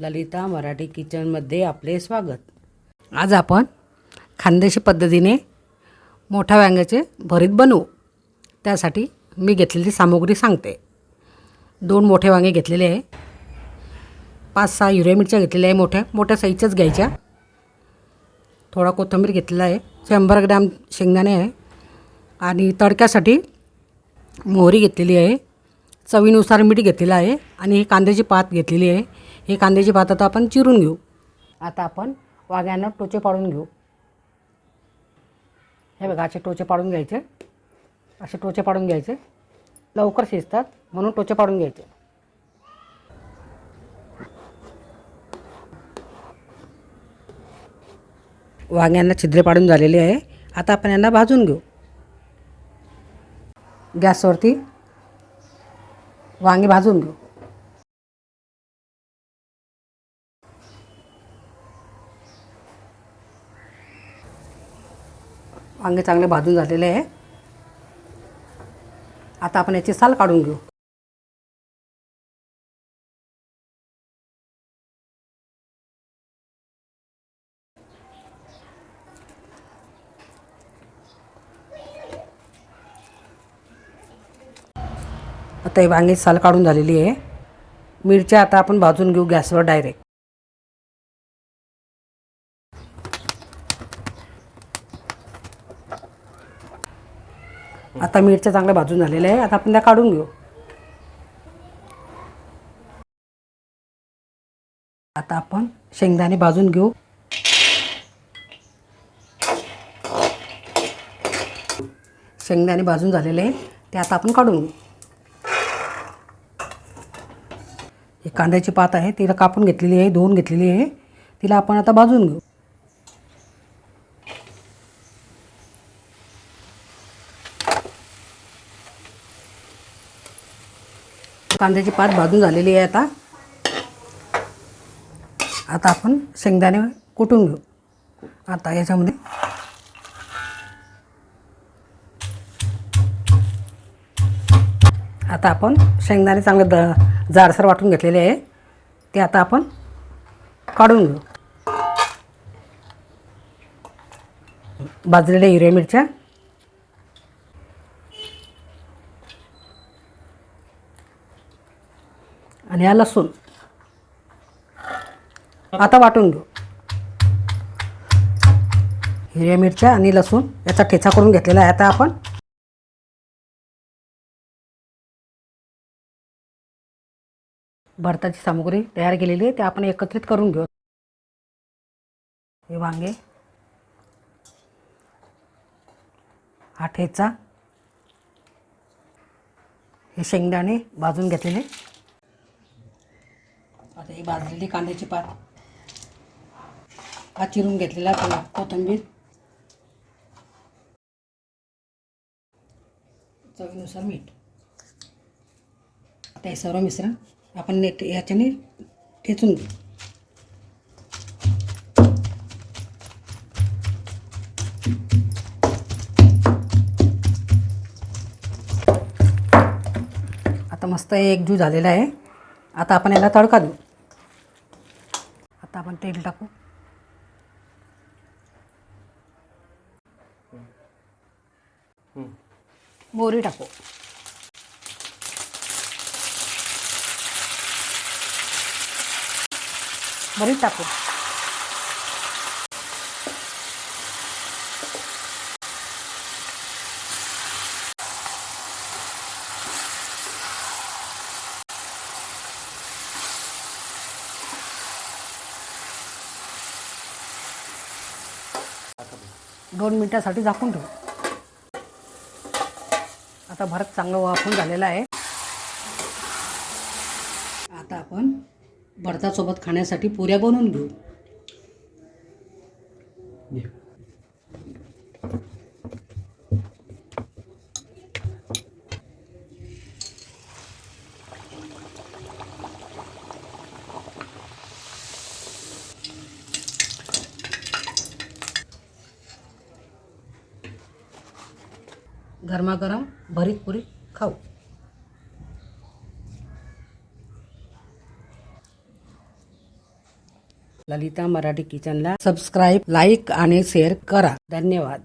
ललिता मराठी किचनमध्ये आपले स्वागत. आज आपण खानदेशी पद्धतीने मोठ्या वांग्याचे भरीत बनवू. त्यासाठी मी घेतलेली सामुग्री सांगते. दोन मोठे वांगे घेतलेले आहे. पाच सहा हिरव्या मिरच्या घेतलेल्या आहे मोठ्या मोठ्या साईजच्याच घ्यायच्या. थोडा कोथिंबीर घेतलेला आहे. शंभर ग्रॅम शेंगदाणे आहे. आणि तडक्यासाठी मोहरी घेतलेली आहे. चवीनुसार मीठ घेतलेलं आहे आणि हे कांद्याची पात घेतलेली आहे. ही कांद्याची पात आता आपण चिरून घेऊ. आता आपण वांग्यांना टोचे पाडून घेऊ. हे बघा असे टोचे पाडून घ्यायचे. असे टोचे पाडून घ्यायचे. लवकर शिजतात म्हणून टोचे पाडून घ्यायचे. वांग्यांना छिद्रे पाडून झालेले आहे. आता आपण यांना भाजून घेऊ. गॅसवरती वांगे भाजून घेऊ. वांगे चांगले भाजून झालेले आहे. आता आपण याची साल काढून घेऊ. आता हे वांगे साल काढून झालेली आहे. मिरच्या आता आपण भाजून घेऊ गॅसवर डायरेक्ट. आता मिरच्या चांगल्या भाजून झालेल्या आहे. आता आपण त्या काढून घेऊ. आता आपण शेंगदाणे भाजून घेऊ. शेंगदाणे भाजून झालेले आहे. ते आता आपण काढून घेऊ. एक कांद्याची पात आहे तिला कापून घेतलेली आहे धुवून घेतलेली आहे. तिला आपण आता भाजून घेऊ. कांद्याची पात भाजून झालेली आहे आता. आता आपण शेंगदाणे कुटून घेऊ. आता याच्यामध्ये आता आपण शेंगदाणे चांगले द जाडसर वाटून घेतलेले आहे. ते आता आपण काढून घेऊ. भाजलेल्या हिरव्या मिरच्या. आणि हा लसूण. आता वाटून घेऊ. हिरव्या मिरच्या आणि लसूण याचा ठेचा करून घेतलेला आहे. आता आपण भरताची सामुग्री तयार केलेली आहे. ते आपण एकत्रित करून घेऊ. हे वांगे. हा ठेचा हे शेंगदाणे भाजून घेतलेले. आता ही भाजलेली कांद्याची पात. हा चिरून घेतलेला कोथंबीर. चवीनुसार मीठ. आता हे सर्व मिश्रण. आपण नेट याच्याने ठेचून घेऊ. आता मस्त हे एकजूट झालेला आहे. आता आपण याला तडका देऊ. आता आपण तेल टाकू. मोहरी टाकू. भरीत टाकू. दोन मिनटासाठी झाकून ठेवू. आता भरत चांगलं वाफून झालेलं आहे आता आपण भरतासोबत खाण्यासाठी पुऱ्या बनवून घेऊ. गरमागरम भरीत पुरी खाऊ. ललिता मराठी किचनला सबस्क्राईब लाईक आणि शेअर करा. धन्यवाद.